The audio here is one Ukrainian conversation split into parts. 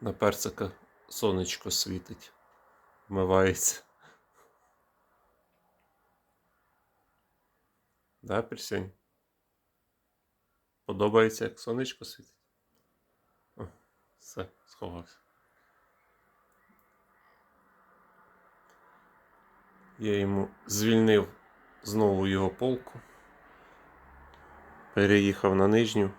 На персика сонечко світить, вмивається. Да, Персень? Подобається, як сонечко світить? О, все, сховався. Я йому звільнив знову його полку. Переїхав на нижню.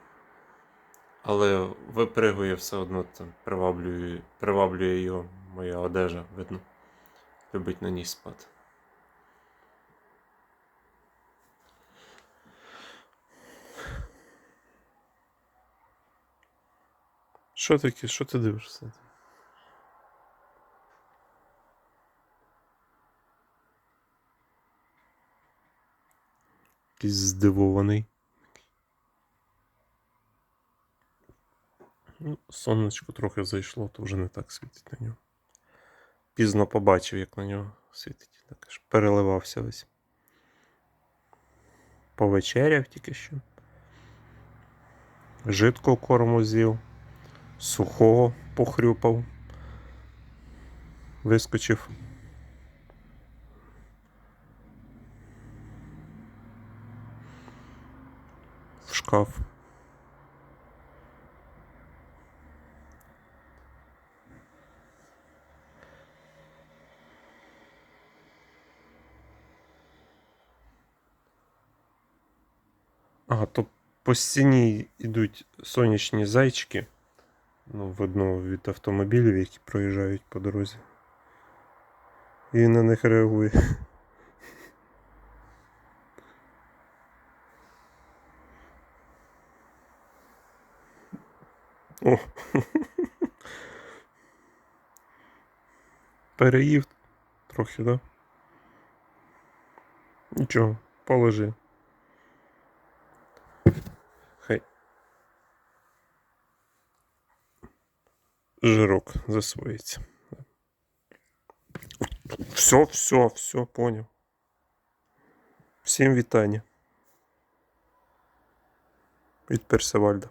Але випригує все одно там, приваблює, приваблює його моя одежа, видно. Любить на ній спати. Що таке? Що ти дивишся? Якийсь здивований. Ну, сонечко трохи зайшло, то вже не так світить на нього. Пізно побачив, як на нього світить. Так аж переливався весь. Повечеряв тільки що. Жидкого корму з'їв сухого похрюпав, вискочив. В шкаф. Ага, то по стіні йдуть сонячні зайчики. Ну, видно від автомобілів, які проїжджають по дорозі. І на них реагує. О. Переїв трохи, да? Нічого, положи. Жирок засвоїться. Все, все, все, поняв. Всім вітання. Від Персевальда.